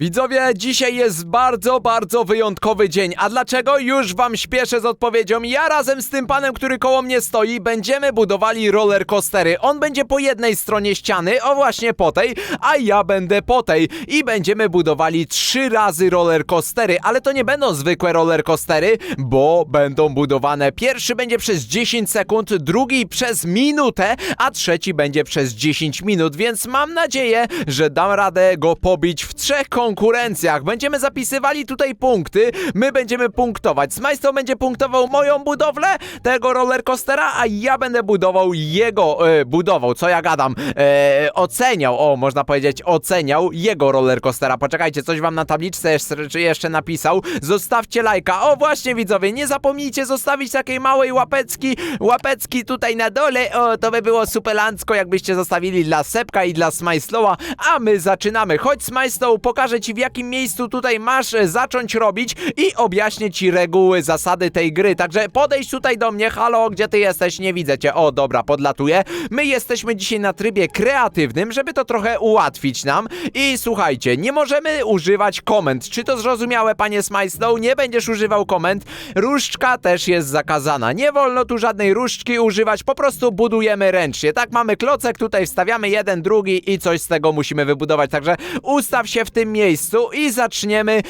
Widzowie, dzisiaj jest bardzo, bardzo wyjątkowy dzień. A dlaczego? Już wam śpieszę z odpowiedzią. Ja razem z tym panem, który koło mnie stoi, będziemy budowali roller coastery. On będzie po jednej stronie ściany, o właśnie po tej, a ja będę po tej. I będziemy budowali trzy razy roller coastery, ale to nie będą zwykłe roller coastery, bo będą budowane. Pierwszy będzie przez 10 sekund, drugi przez minutę, a trzeci będzie przez 10 minut, więc mam nadzieję, że dam radę go pobić w trzech konkurencjach. Będziemy zapisywali tutaj punkty, my będziemy punktować. Smajsto będzie punktował moją budowlę tego rollercoastera, a ja będę budował jego, e, budował, co ja gadam, e, oceniał, o, można powiedzieć, oceniał jego rollercoastera. Poczekajcie, coś wam na tabliczce jeszcze, czy jeszcze napisał. Zostawcie lajka. O, właśnie widzowie, nie zapomnijcie zostawić takiej małej łapecki, łapecki tutaj na dole. O, to by było supelancko, jakbyście zostawili dla Sepka i dla Smajslowa, a my zaczynamy. Chodź Smajslow, pokażę ci w jakim miejscu tutaj masz e, zacząć robić i objaśnię ci reguły, zasady tej gry. Także podejdź tutaj do mnie. Halo, gdzie ty jesteś? Nie widzę cię. O, dobra, podlatuję. My jesteśmy dzisiaj na trybie kreatywnym, żeby to trochę ułatwić nam. I słuchajcie, nie możemy używać komend. Czy to zrozumiałe, panie Smajslow? Nie będziesz używał komend. Różdżka też jest zakazana. Nie wolno tu żadnej różdżki używać, po prostu budujemy ręcznie. Tak, mamy klocek, tutaj wstawiamy jeden, drugi i coś z tego musimy wybudować. Także ustaw się w tym miejscu i zaczniemy,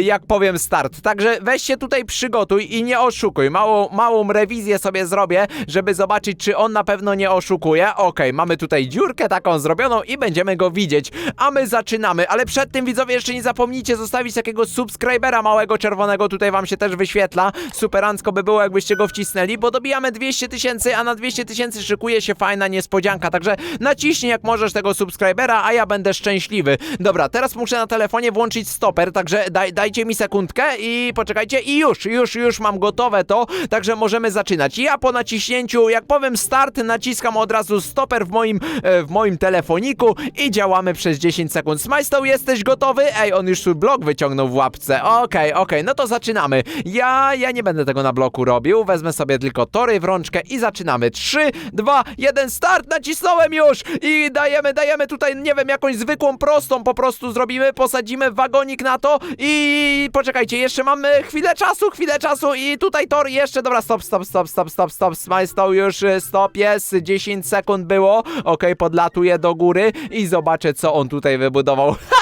jak powiem, start. Także weź się tutaj przygotuj i nie oszukuj. Małą, małą rewizję sobie zrobię, żeby zobaczyć, czy on na pewno nie oszukuje. Okej, mamy tutaj dziurkę taką zrobioną i będziemy go widzieć. A my zaczynamy, ale przed tym widzowie jeszcze nie zapomnijcie zostawić takiego subskrybera małego czerwonego, tutaj wam się też wyświetla. Superancko by było, jakbyście go wcisnęli, bo dobijamy 200 tysięcy, a na 200 tysięcy szykuje się fajna niespodzianka. Także naciśnij jak możesz tego subskrybera, a ja będę szczęśliwy. Dobra, teraz muszę na telefonie włączyć stoper, także daj, dajcie mi sekundkę i poczekajcie i już, już, już mam gotowe to, także możemy zaczynać. Ja po naciśnięciu, jak powiem start, naciskam od razu stoper w moim, e, w moim telefoniku i działamy przez 10 sekund. Smajstow, jesteś gotowy? Ej, on już tu blok wyciągnął w łapce. Okej, okej, no to zaczynamy. Ja, ja nie będę tego na bloku robił, wezmę sobie tylko tory w rączkę i zaczynamy. 3, 2, 1, start! Nacisnąłem już! I dajemy, dajemy tutaj, nie wiem, jakąś zwykłą, prostą po prostu zrobimy, posadzimy wagonik na to i poczekajcie, jeszcze mamy chwilę czasu, chwilę czasu i tutaj tor jeszcze, dobra, stop, stop, stop, stop, stop, stop, Smajstow już, y, stop, jest, 10 sekund było, okej, podlatuję do góry i zobaczę, co on tutaj wybudował.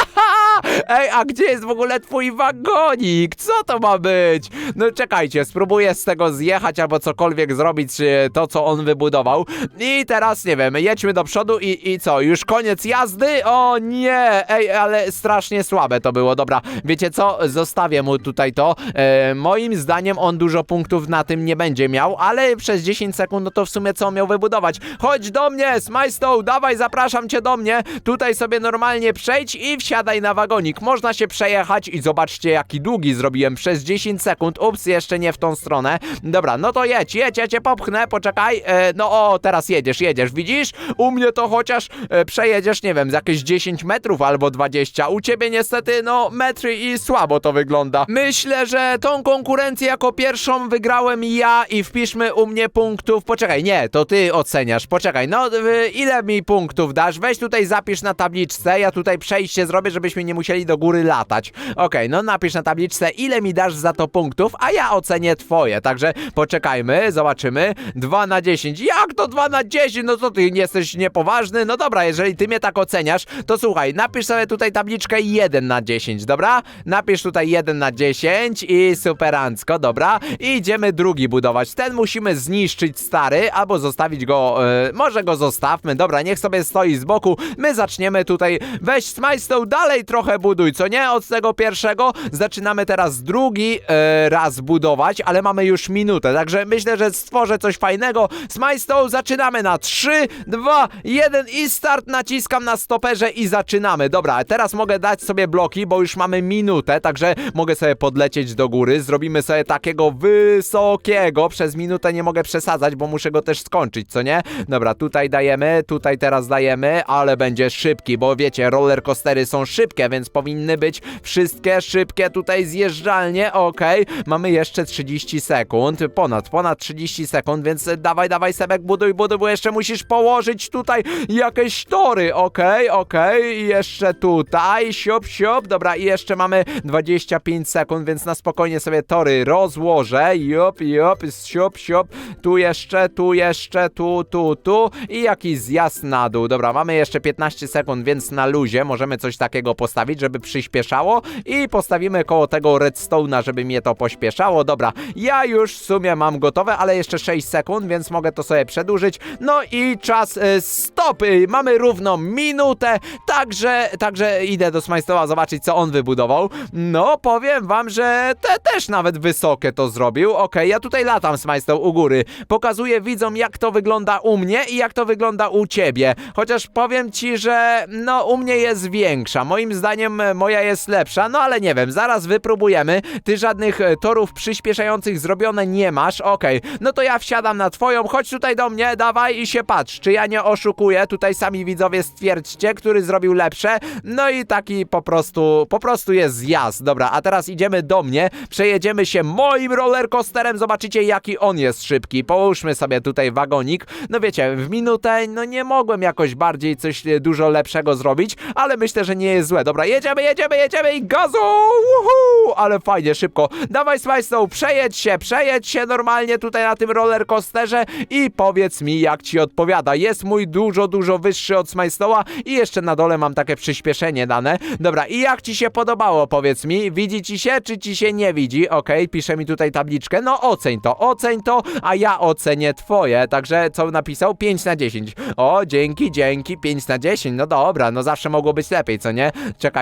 Ej, a gdzie jest w ogóle twój wagonik? Co to ma być? No czekajcie, spróbuję z tego zjechać albo cokolwiek zrobić to, co on wybudował. I teraz, nie wiem, jedźmy do przodu i, i co, już koniec jazdy? O nie! Ej, ale strasznie słabe to było, dobra. Wiecie co? Zostawię mu tutaj to. E, moim zdaniem on dużo punktów na tym nie będzie miał, ale przez 10 sekund, no to w sumie co on miał wybudować? Chodź do mnie, Smajstow, dawaj, zapraszam cię do mnie. Tutaj sobie normalnie przejdź i wsiadaj na wagonik. Można się przejechać i zobaczcie, jaki długi zrobiłem przez 10 sekund. Ups, jeszcze nie w tą stronę. Dobra, no to jedź, jedź, ja cię popchnę, poczekaj. E, no o, teraz jedziesz, jedziesz, widzisz? U mnie to chociaż e, przejedziesz, nie wiem, z jakieś 10 metrów albo 20. U ciebie niestety, no, metry i słabo to wygląda. Myślę, że tą konkurencję jako pierwszą wygrałem ja i wpiszmy u mnie punktów. Poczekaj, nie, to ty oceniasz. Poczekaj, no, y, ile mi punktów dasz? Weź tutaj zapisz na tabliczce, ja tutaj przejście zrobię, żebyśmy nie musieli do góry latać. Okej, no napisz na tabliczce, ile mi dasz za to punktów, a ja ocenię twoje. Także poczekajmy, zobaczymy. 2 na 10. Jak to 2 na 10? No co ty nie jesteś niepoważny? No dobra, jeżeli ty mnie tak oceniasz, to słuchaj, napisz sobie tutaj tabliczkę 1 na 10, dobra? Napisz tutaj 1 na 10 i superancko, dobra? I idziemy drugi budować. Ten musimy zniszczyć stary, albo zostawić go, e, może go zostawmy, dobra, niech sobie stoi z boku. My zaczniemy tutaj, weź Smajstow, dalej trochę buduj, co nie? Od tego pierwszego zaczynamy teraz drugi e, raz budować, ale mamy już minutę, także myślę, że stworzę coś fajnego. Smajstow, zaczynamy na 3, 2, 1 i start, naciskam na stoperze i zaczynamy. Dobra, teraz mogę dać sobie bloki, bo już mamy minutę, także mogę sobie podlecieć do góry. Zrobimy sobie takiego wysokiego. Przez minutę nie mogę przesadzać, bo muszę go też skończyć, co nie? Dobra, tutaj dajemy, tutaj teraz dajemy, ale będzie szybki, bo wiecie, roller coastery są szybkie, więc więc powinny być wszystkie szybkie tutaj zjeżdżalnie, okej. Mamy jeszcze 30 sekund, ponad, ponad 30 sekund, więc dawaj, dawaj Sebek, buduj, buduj, bo jeszcze musisz położyć tutaj jakieś tory, okej, okej, i jeszcze tutaj, siup, siup, dobra, i jeszcze mamy 25 sekund, więc na spokojnie sobie tory rozłożę, jup, jup, siup, siup, tu jeszcze, tu jeszcze, tu, tu, tu. I jakiś zjazd na dół, dobra, mamy jeszcze 15 sekund, więc na luzie możemy coś takiego postawić, żeby przyspieszało i postawimy koło tego redstone'a, żeby mnie to pośpieszało, dobra, ja już w sumie mam gotowe, ale jeszcze 6 sekund, więc mogę to sobie przedłużyć, no i czas y, stop, y, mamy równo minutę, także, także idę do Smajstoła zobaczyć, co on wybudował, no powiem wam, że te też nawet wysokie to zrobił, okej, ja tutaj latam Smajstoł u góry, pokazuję widzom, jak to wygląda u mnie i jak to wygląda u ciebie, chociaż powiem ci, że no u mnie jest większa, moim zdaniem e, moja jest lepsza, no ale nie wiem, zaraz wypróbujemy, ty żadnych e, torów przyspieszających zrobione nie masz, okej, no to ja wsiadam na twoją, chodź tutaj do mnie, dawaj i się patrz, czy ja nie oszukuję, tutaj sami widzowie stwierdźcie, który zrobił lepsze, no i taki po prostu, po prostu jest zjazd, dobra, a teraz idziemy do mnie, przejedziemy się moim rollercoasterem, zobaczycie jaki on jest szybki, połóżmy sobie tutaj wagonik, no wiecie, w minutę, no nie mogłem jakoś bardziej coś e, dużo lepszego zrobić, ale myślę, że nie jest złe, dobra, jedziemy, jedziemy, jedziemy i gazu, Uhu! ale fajnie, szybko, dawaj Smajslow, przejedź się, przejedź się normalnie tutaj na tym rollercoasterze i powiedz mi jak ci odpowiada, jest mój dużo, dużo wyższy od Smajslowa i jeszcze na dole mam takie przyspieszenie dane, dobra, i jak ci się podobało, powiedz mi, widzi ci się, czy ci się nie widzi, okej, pisze mi tutaj tabliczkę, no oceń to, oceń to, a ja ocenię twoje, także co napisał? 5 na 10, o, dzięki, dzięki, 5 na 10, no dobra, no zawsze mogło być lepiej, co nie?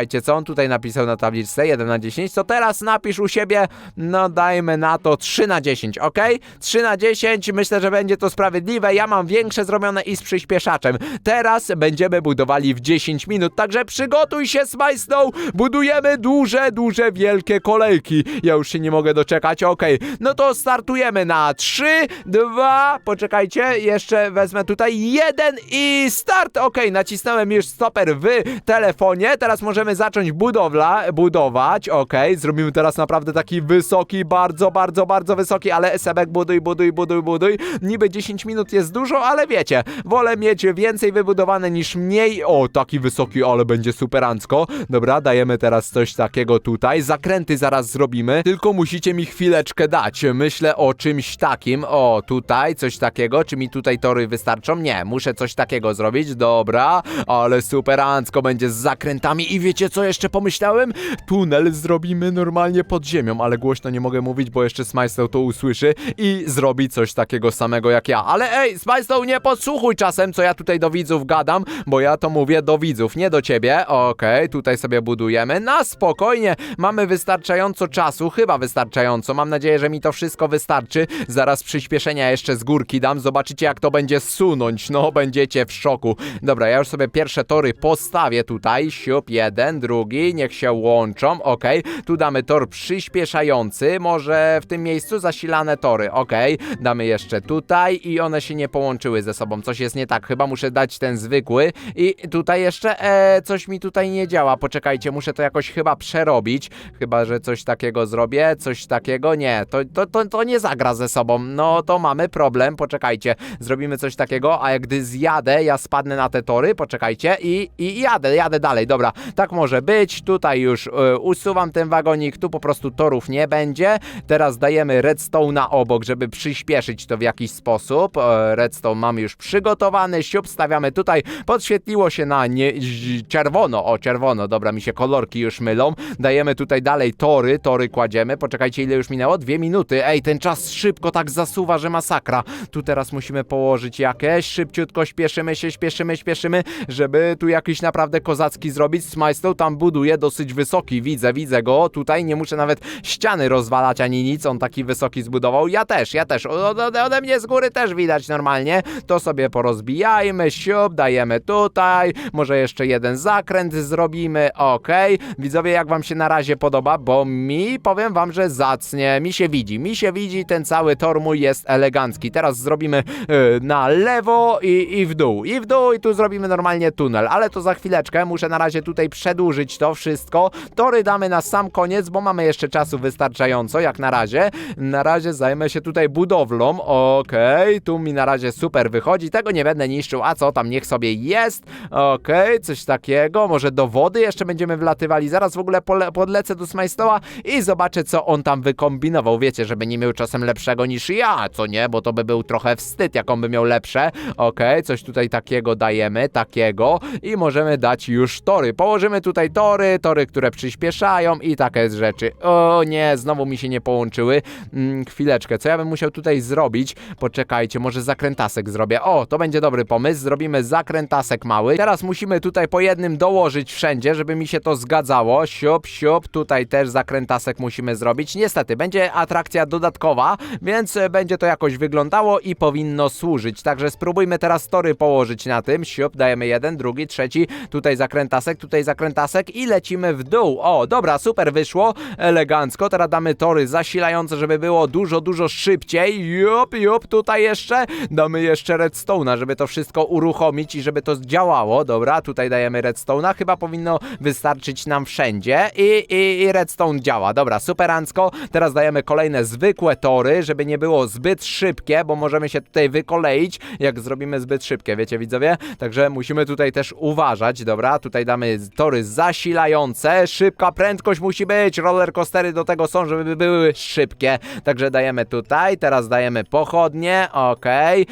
Czekajcie, co on tutaj napisał na tabliczce, 1 na 10, to teraz napisz u siebie, no dajmy na to 3 na 10, ok? 3 na 10, myślę, że będzie to sprawiedliwe, ja mam większe zrobione i z przyspieszaczem. Teraz będziemy budowali w 10 minut, także przygotuj się, Smajsnow, budujemy duże, duże, wielkie kolejki. Ja już się nie mogę doczekać, ok, no to startujemy na 3, 2, poczekajcie, jeszcze wezmę tutaj 1 i start, ok, nacisnąłem już stoper w telefonie, teraz możemy zacząć budowla, budować, ok, zrobimy teraz naprawdę taki wysoki, bardzo, bardzo, bardzo wysoki, ale Sebek buduj, buduj, buduj, buduj, niby 10 minut jest dużo, ale wiecie, wolę mieć więcej wybudowane niż mniej, o, taki wysoki, ale będzie superancko, dobra, dajemy teraz coś takiego tutaj, zakręty zaraz zrobimy, tylko musicie mi chwileczkę dać, myślę o czymś takim, o, tutaj coś takiego, czy mi tutaj tory wystarczą? Nie, muszę coś takiego zrobić, dobra, ale superancko będzie z zakrętami i wiecie co jeszcze pomyślałem? Tunel zrobimy normalnie pod ziemią, ale głośno nie mogę mówić, bo jeszcze Smajstow to usłyszy i zrobi coś takiego samego jak ja. Ale ej, Smajstow, nie podsłuchuj czasem, co ja tutaj do widzów gadam, bo ja to mówię do widzów, nie do ciebie. Okej, tutaj sobie budujemy. Na spokojnie, mamy wystarczająco czasu, chyba wystarczająco. Mam nadzieję, że mi to wszystko wystarczy. Zaraz przyspieszenia jeszcze z górki dam, zobaczycie jak to będzie sunąć. No, będziecie w szoku. Dobra, ja już sobie pierwsze tory postawię tutaj. Siup, jeden, drugi, niech się łączą, okej. Tu damy tor przyspieszający, może w tym miejscu zasilane tory, okej. Damy jeszcze tutaj i one się nie połączyły ze sobą, coś jest nie tak, chyba muszę dać ten zwykły. I tutaj jeszcze, e, coś mi tutaj nie działa, poczekajcie, muszę to jakoś chyba przerobić, chyba, że coś takiego zrobię, coś takiego, nie, to, to, to, to nie zagra ze sobą, no to mamy problem, poczekajcie, zrobimy coś takiego, a jak gdy zjadę, ja spadnę na te tory, poczekajcie i, i jadę, jadę dalej, dobra, tak może być, tutaj już e, usuwam ten wagonik, tu po prostu torów nie będzie, teraz dajemy redstone'a obok, żeby przyspieszyć to w jakiś sposób, e, redstone mamy już przygotowany, siup stawiamy tutaj, podświetliło się na nie, czerwono, o czerwono, dobra, mi się kolorki już mylą, dajemy tutaj dalej tory, tory kładziemy, poczekajcie ile już minęło, dwie minuty, ej, ten czas szybko tak zasuwa, że masakra, tu teraz musimy położyć jakieś, szybciutko śpieszymy się, śpieszymy, śpieszymy, żeby tu jakiś naprawdę kozacki zrobić, Smajstow tam buduje dosyć wysoki, widzę, widzę go, tutaj nie muszę nawet ściany rozwalać ani nic, on taki wysoki zbudował, ja też, ja też, ode, ode mnie z góry też widać normalnie, to sobie porozbijajmy, siup, dajemy tutaj, może jeszcze jeden zakręt zrobimy, okej, widzowie jak wam się na razie podoba, bo mi, powiem wam, że zacnie, mi się widzi, mi się widzi, ten cały tor mój jest elegancki, teraz zrobimy y, na lewo i, i w dół, i w dół i tu zrobimy normalnie tunel, ale to za chwileczkę, muszę na razie tutaj przedłużyć to wszystko. Tory damy na sam koniec, bo mamy jeszcze czasu wystarczająco, jak na razie. Na razie zajmę się tutaj budowlą. Okej, tu mi na razie super wychodzi. Tego nie będę niszczył, a co tam, niech sobie jest. Okej, coś takiego. Może do wody jeszcze będziemy wlatywali. Zaraz w ogóle podlecę do Smajstoła i zobaczę, co on tam wykombinował. Wiecie, żeby nie miał czasem lepszego niż ja, co nie? Bo to by był trochę wstyd, jak on by miał lepsze. Okej, coś tutaj takiego dajemy, takiego i możemy dać już tory. Położymy tutaj tory, tory, które przyspieszają i takie rzeczy. O nie, znowu mi się nie połączyły. Mm, chwileczkę, co ja bym musiał tutaj zrobić? Poczekajcie, może zakrętasek zrobię. O, to będzie dobry pomysł. Zrobimy zakrętasek mały. Teraz musimy tutaj po jednym dołożyć wszędzie, żeby mi się to zgadzało. Siup, siup, tutaj też zakrętasek musimy zrobić. Niestety, będzie atrakcja dodatkowa, więc e, będzie to jakoś wyglądało i powinno służyć. Także spróbujmy teraz tory położyć na tym. Siup, dajemy jeden, drugi, trzeci. Tutaj zakrętasek, tutaj zakrętasek i lecimy w dół. O, dobra, super wyszło. Elegancko. Teraz damy tory zasilające, żeby było dużo, dużo szybciej. Jup, jup, tutaj jeszcze. Damy jeszcze redstone'a, żeby to wszystko uruchomić i żeby to działało. Dobra, tutaj dajemy redstone'a. Chyba powinno wystarczyć nam wszędzie. I, i, i redstone działa. Dobra, superancko. Teraz dajemy kolejne zwykłe tory, żeby nie było zbyt szybkie, bo możemy się tutaj wykoleić, jak zrobimy zbyt szybkie, wiecie widzowie? Także musimy tutaj też uważać. Dobra, tutaj damy tory zasilające. Szybka prędkość musi być. Roller coastery do tego są, żeby były szybkie. Także dajemy tutaj. Teraz dajemy pochodnie. Okej.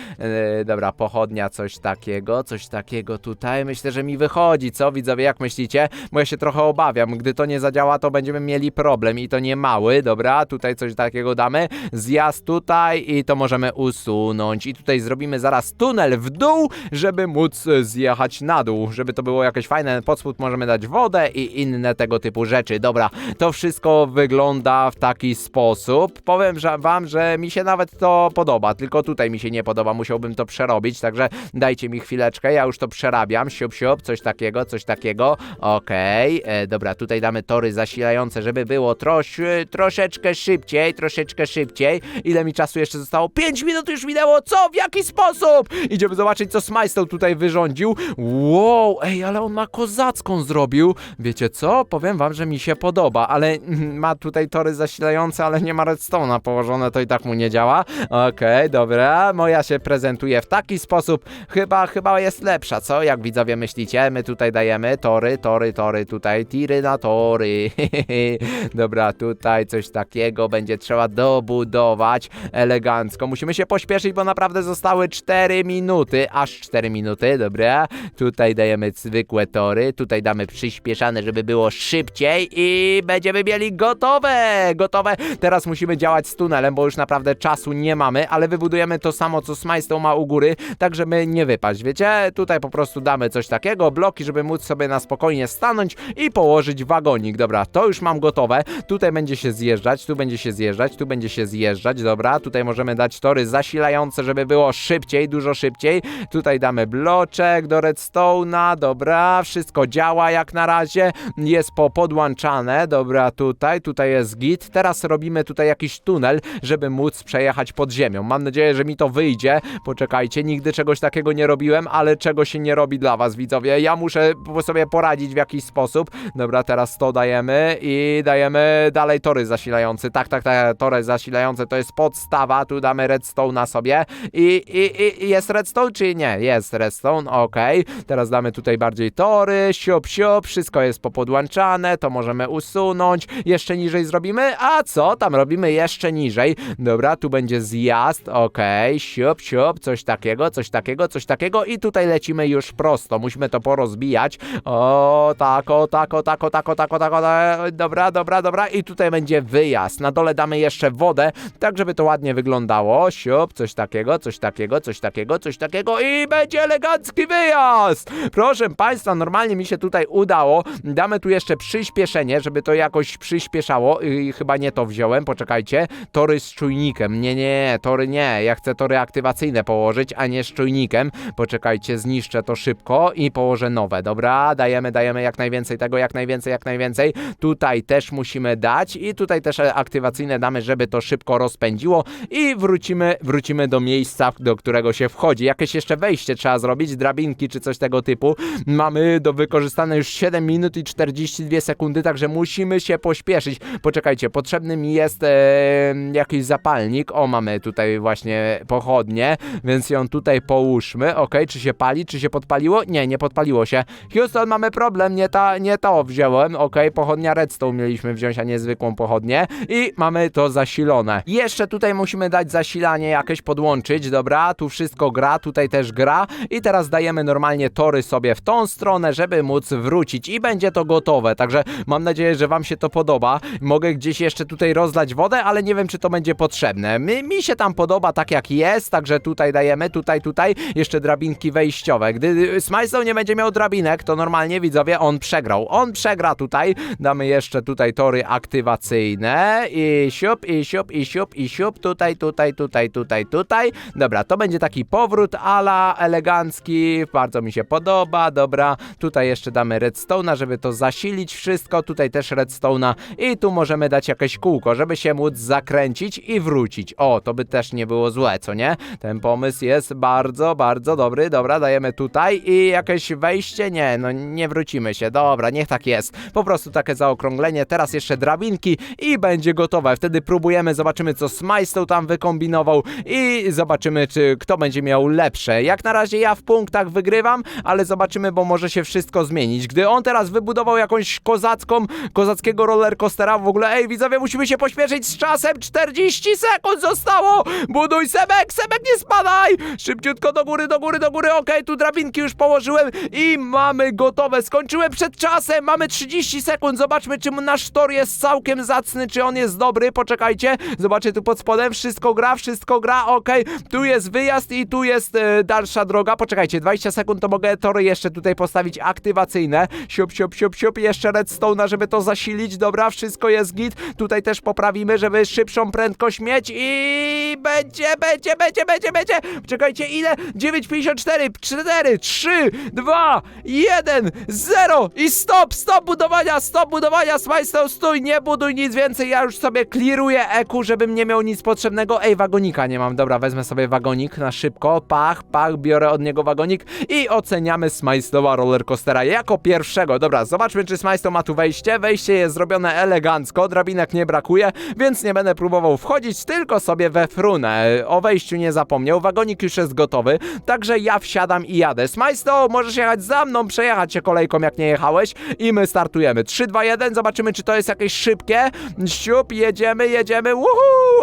Yy, dobra, pochodnia, coś takiego, coś takiego tutaj. Myślę, że mi wychodzi, co widzowie, jak myślicie? Bo ja się trochę obawiam. Gdy to nie zadziała, to będziemy mieli problem i to nie mały. Dobra, tutaj coś takiego damy. Zjazd tutaj i to możemy usunąć. I tutaj zrobimy zaraz tunel w dół, żeby móc e, zjechać na dół. Żeby to było jakieś fajne. Pod spód możemy dać wodę i inne tego typu rzeczy. Dobra, to wszystko wygląda w taki sposób. Powiem że wam, że mi się nawet to podoba, tylko tutaj mi się nie podoba. Musiałbym to przerobić, także dajcie mi chwileczkę. Ja już to przerabiam. Siup, siup, coś takiego, coś takiego. Okej, e, dobra, tutaj damy tory zasilające, żeby było trosz, troszeczkę szybciej, troszeczkę szybciej. Ile mi czasu jeszcze zostało? 5 minut już minęło, co? W jaki sposób? Idziemy zobaczyć, co Smajstow tutaj wyrządził. Wow, ej, ale on ma kozacką zrobił. Wiecie co? Powiem wam, że mi się podoba, ale ma tutaj tory zasilające, ale nie ma redstone'a położone, to i tak mu nie działa. Okej, dobra, moja się prezentuje w taki sposób. Chyba, chyba jest lepsza, co? Jak widzowie myślicie? My tutaj dajemy tory, tory, tory, tutaj tiry na tory. Dobra, tutaj coś takiego będzie trzeba dobudować elegancko. Musimy się pośpieszyć, bo naprawdę zostały 4 minuty, aż 4 minuty, dobra. Tutaj dajemy zwykłe tory, tutaj damy przyspieszane, żeby było szybciej i będziemy mieli gotowe, gotowe. Teraz musimy działać z tunelem, bo już naprawdę czasu nie mamy, ale wybudujemy to samo, co Smajstow ma u góry, tak żeby nie wypaść, wiecie? Tutaj po prostu damy coś takiego, bloki, żeby móc sobie na spokojnie stanąć i położyć wagonik. Dobra, to już mam gotowe. Tutaj będzie się zjeżdżać, tu będzie się zjeżdżać, tu będzie się zjeżdżać. Dobra, tutaj możemy dać tory zasilające, żeby było szybciej, dużo szybciej. Tutaj damy bloczek do redstone'a. Dobra, wszystko działa jak na razie. Jest popodłączane. Dobra, tutaj, tutaj jest git. Teraz robimy tutaj jakiś tunel, żeby móc przejechać pod ziemią. Mam nadzieję, że mi to wyjdzie. Poczekajcie, nigdy czegoś takiego nie robiłem, ale czego się nie robi dla was, widzowie. Ja muszę sobie poradzić w jakiś sposób. Dobra, teraz to dajemy i dajemy dalej tory zasilające. Tak, tak, tak, tory zasilające to jest podstawa. Tu damy redstone na sobie. I, i, i- jest redstone, czy nie? Jest redstone, okej. Teraz damy tutaj bardziej tory, siup, siup, wszystko jest popodłączane, to możemy usunąć. Jeszcze niżej zrobimy, a co? Tam robimy jeszcze niżej. Dobra, tu będzie zjazd, okej, siup, siup, coś takiego, coś takiego, coś takiego i tutaj lecimy już prosto. Musimy to porozbijać. O, tak, o, tak, o, tak, o, tak, o, tak, o, tak, o, tak. Dobra, dobra, dobra i tutaj będzie wyjazd. Na dole damy jeszcze wodę, tak żeby to ładnie wyglądało. Siup, coś takiego, coś takiego, coś takiego, coś takiego i będzie elegancki wyjazd! Proszę Państwa, normalnie mi się tutaj udało. Damy tu jeszcze przyspieszenie, żeby to jakoś przyspieszało. Chyba nie to wziąłem, poczekajcie. Tory z czujnikiem. Nie, nie, tory nie. Ja chcę tory aktywacyjne położyć, a nie z czujnikiem. Poczekajcie, zniszczę to szybko i położę nowe. Dobra, dajemy, dajemy jak najwięcej tego, jak najwięcej, jak najwięcej. Tutaj też musimy dać i tutaj też aktywacyjne damy, żeby to szybko rozpędziło i wrócimy, wrócimy do miejsca, do którego się wchodzi. Jakieś jeszcze wejście trzeba zrobić, drabinki czy coś tego typu. Mamy do wykorzystane już 7 minut i 42 sekundy, także musimy się pośpieszyć. Poczekajcie, potrzebny mi jest e, jakiś zapalnik. O, mamy tutaj właśnie pochodnie, więc ją tutaj połóżmy. Okej, czy się pali, czy się podpaliło? Nie, nie podpaliło się. Houston, mamy problem, nie, ta, nie to wziąłem. Okej, pochodnia redstone mieliśmy wziąć, a nie zwykłą pochodnię. I mamy to zasilone. Jeszcze tutaj musimy dać zasilanie jakieś podłączyć, dobra? Tu wszystko gra, tutaj też gra. I teraz dajemy normalnie tory sobie w tą stronę, żeby móc wrócić. I będzie to gotowe, także mam nadzieję, że wam się to podoba. Mogę gdzieś jeszcze tutaj rozlać wodę, ale nie wiem, czy to będzie potrzebne. Mi, mi się tam podoba tak jak jest, także tutaj dajemy, tutaj, tutaj. Jeszcze drabinki wejściowe. Gdy Smajstow nie będzie miał drabinek, to normalnie widzowie, on przegrał. On przegra tutaj. Damy jeszcze tutaj tory aktywacyjne. I siup, i siup, i siup, i siup. Tutaj, tutaj, tutaj, tutaj, tutaj. Dobra, to będzie taki powrót ala elegancki. Bardzo mi się podoba. Dobra, tutaj jeszcze damy redstone'a, żeby to zasilić wszystko. Tutaj też redstone'a i tu możemy dać jakieś kółko, żeby się móc zakręcić i wrócić. O, to by też nie było złe, co nie? Ten pomysł jest bardzo, bardzo dobry. Dobra, dajemy tutaj i jakieś wejście. Nie, no nie wrócimy się. Dobra, niech tak jest. Po prostu takie zaokrąglenie. Teraz jeszcze drabinki i będzie gotowe. Wtedy próbujemy, zobaczymy co Smajstow tam wykombinował i zobaczymy, czy kto będzie miał lepsze. Jak na razie ja w punktach wygrywam, ale zobaczymy, bo może się wszystko zmienić. Gdy on teraz wybudował jakąś kozacką, kozackiego rollercoastera, w ogóle, ej, widzowie, musimy się pośpieszyć z czasem. 40 sekund zostało! Buduj Sebek, Sebek, nie spadaj! Szybciutko do góry, do góry, do góry. Okej, tu drabinki już położyłem i mamy gotowe. Skończyłem przed czasem, mamy 30 sekund. Zobaczmy, czy nasz tor jest całkiem zacny, czy on jest dobry. Poczekajcie, zobaczcie tu pod spodem. Wszystko gra, wszystko gra, okej. Tu jest wyjazd i tu jest e, dalsza droga. Poczekajcie, 20 sekund to mogę tory jeszcze tutaj postawić aktywacyjne. Siup, siup, siup, siup. Jeszcze redstone'a, żeby to zasilić. Dobra, wszystko jest git. Tutaj też poprawimy, żeby szybszą prędkość mieć i będzie, będzie, będzie, będzie, będzie. Czekajcie, ile? 9,54, 4, 3, 2, 1, 0 i stop, stop budowania, stop budowania, Smajstow, stój, nie buduj nic więcej, ja już sobie clearuję eku, żebym nie miał nic potrzebnego. Ej, wagonika nie mam, dobra, wezmę sobie wagonik na szybko, pach, pach, biorę od niego wagonik i oceniamy Smajstowa rollercoastera jako pierwszego. Dobra, zobaczmy, czy Smajstow ma tu wejście. Wejście jest zrobione elegancko, drabinek nie brakuje, więc nie będę próbował wchodzić, tylko sobie we frunę. O wejściu nie zapomniał, wagonik już jest gotowy, także ja wsiadam i jadę. Smajstow, możesz jechać za mną, przejechać się kolejką, jak nie jechałeś i my startujemy. 3, 2, 1, zobaczymy, czy to jest jakieś szybkie. Siup, jedziemy, jedziemy, uhu!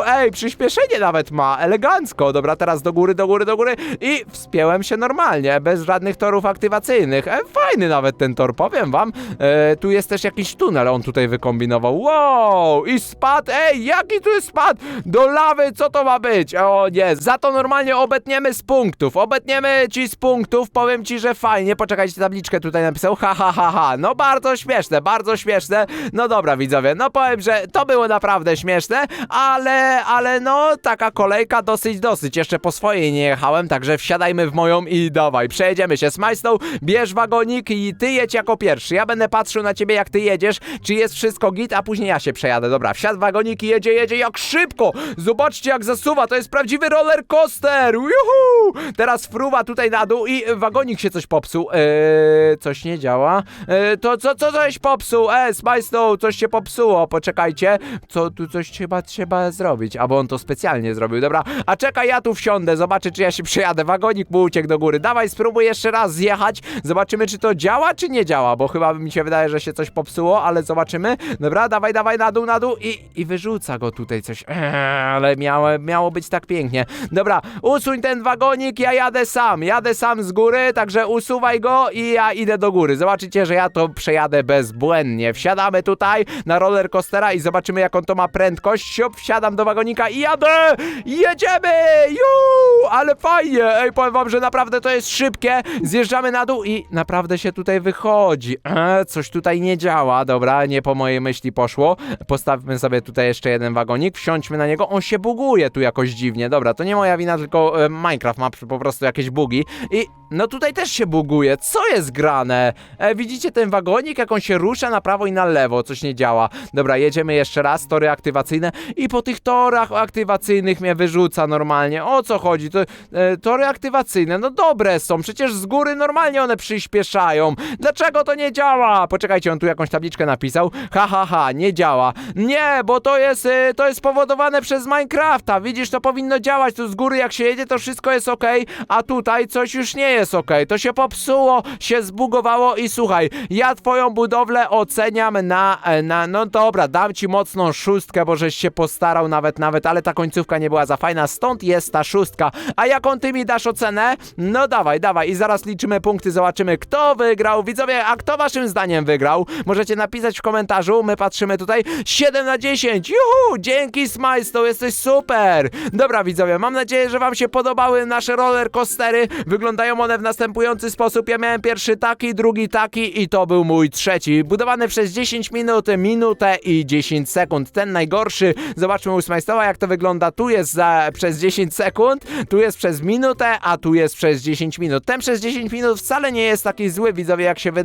Ej, przyspieszenie nawet ma, elegancko. Dobra, teraz do góry, do góry, do góry i wspięłem się normalnie, bez żadnych torów aktywacyjnych. E, fajny nawet ten tor, powiem wam. E, tu jest też jakiś tunel, on tutaj wykombinował. Wow! I spadł, ej, jaki tu jest spad? Do lawy, co to ma być? O nie, za to normalnie obetniemy z punktów. Obetniemy ci z punktów, powiem ci, że fajnie. Poczekajcie, tabliczkę tutaj napisał. Ha, ha, ha, ha. No bardzo śmieszne, bardzo śmieszne. No dobra, widzowie, no powiem, że to było naprawdę śmieszne, ale, ale no, taka kolejka dosyć, dosyć. Jeszcze po swojej nie jechałem, także wsiadajmy w moją i dawaj, przejedziemy się. Smajsnął, bierz wagonik i ty jedź jako pierwszy. Ja będę patrzył na ciebie, jak ty jedziesz, czy jest wszystko git, a później ja się przejadę. Dobra, wsiadł wagonik i jedzie, jedzie, jak szybko! Zobaczcie, jak zasuwa, to jest prawdziwy roller coaster! Juhu! Teraz fruwa tutaj na dół i wagonik się coś popsuł. Eee, coś nie działa. Eee, to co, co coś popsuł? E, Smajsnął, coś się popsuło, poczekajcie. Co tu coś chyba trzeba zrobić, albo on to specjalnie zrobił, dobra. A czekaj, ja tu wsiądę, zobaczę, czy ja się przejadę. Wagonik mu uciekł do góry. Dawaj, spróbuj jeszcze raz zjechać. Zobaczymy, czy to działa, czy nie działa, bo chyba mi się wydaje, że się coś popsuło, ale zobaczymy. Dobra, dawaj, dawaj, na dół, na dół i, i wyrzuca go tutaj coś. Eee, ale miało, miało być tak pięknie. Dobra, usuń ten wagonik, ja jadę sam. Jadę sam z góry, także usuwaj go i ja idę do góry. Zobaczycie, że ja to przejadę bezbłędnie. Wsiadamy tutaj na roller coastera i zobaczymy, jaką to ma prędkość. Siup, wsiadam do wagonika i jadę! Jedziemy! Juu! Ale fajnie! Ej, powiem wam, że naprawdę to jest szybkie. Zjeżdżamy na dół i naprawdę się tutaj wychodzi. Eee, coś tutaj nie działa. Dobra, nie po mojej myśli poszło. Postawmy sobie tutaj jeszcze jeden wagonik, wsiądźmy na niego. On się buguje tu jakoś dziwnie. Dobra, to nie moja wina, tylko e, Minecraft ma po prostu jakieś bugi. I no tutaj też się buguje. Co jest grane? E, widzicie ten wagonik, jak on się rusza na prawo i na lewo. Coś nie działa. Dobra, jedziemy jeszcze raz. Tory aktywacyjne. I po tych torach aktywacyjnych mnie wyrzuca normalnie. O co chodzi? To, e, tory aktywacyjne, no dobre są. Przecież z góry normalnie one przyspieszają. Dlaczego dlaczego to nie działa? Poczekajcie, on tu jakąś tabliczkę napisał. Ha, ha, ha, nie działa. Nie, bo to jest, y, to jest spowodowane przez Minecrafta. Widzisz, to powinno działać. Tu z góry jak się jedzie, to wszystko jest ok, a tutaj coś już nie jest ok. To się popsuło, się zbugowało i słuchaj, ja twoją budowlę oceniam na, e, na, no dobra, dam ci mocną szóstkę, bo żeś się postarał nawet, nawet, ale ta końcówka nie była za fajna, stąd jest ta szóstka. A jaką ty mi dasz ocenę? No dawaj, dawaj i zaraz liczymy punkty, zobaczymy kto wygrał. Widzowie, a kto waszym zdaniem wygrał? Możecie napisać w komentarzu, my patrzymy tutaj 7 na 10. Juhu, dzięki Smajsto, jesteś super. Dobra widzowie, mam nadzieję, że wam się podobały nasze roller coastery. Wyglądają one w następujący sposób. Ja miałem pierwszy taki, drugi taki i to był mój trzeci. Budowany przez 10 minut, minutę i 10 sekund. Ten najgorszy. Zobaczmy u Smajstowa jak to wygląda. Tu jest za, przez 10 sekund, tu jest przez minutę, a tu jest przez 10 minut. Ten przez 10 minut wcale nie jest taki zły, widzowie, jak się wydaje.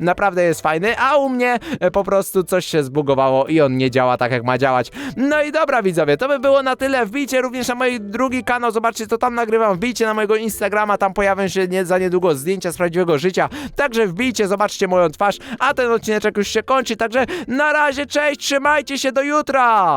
Naprawdę jest fajny, a u mnie e, po prostu coś się zbugowało i on nie działa tak, jak ma działać. No i dobra, widzowie, to by było na tyle. Wbijcie również na mój drugi kanał, zobaczcie, co tam nagrywam. Wbijcie na mojego Instagrama, tam pojawią się nie, za niedługo zdjęcia z prawdziwego życia. Także wbijcie, zobaczcie moją twarz, a ten odcineczek już się kończy. Także na razie, cześć, trzymajcie się, do jutra!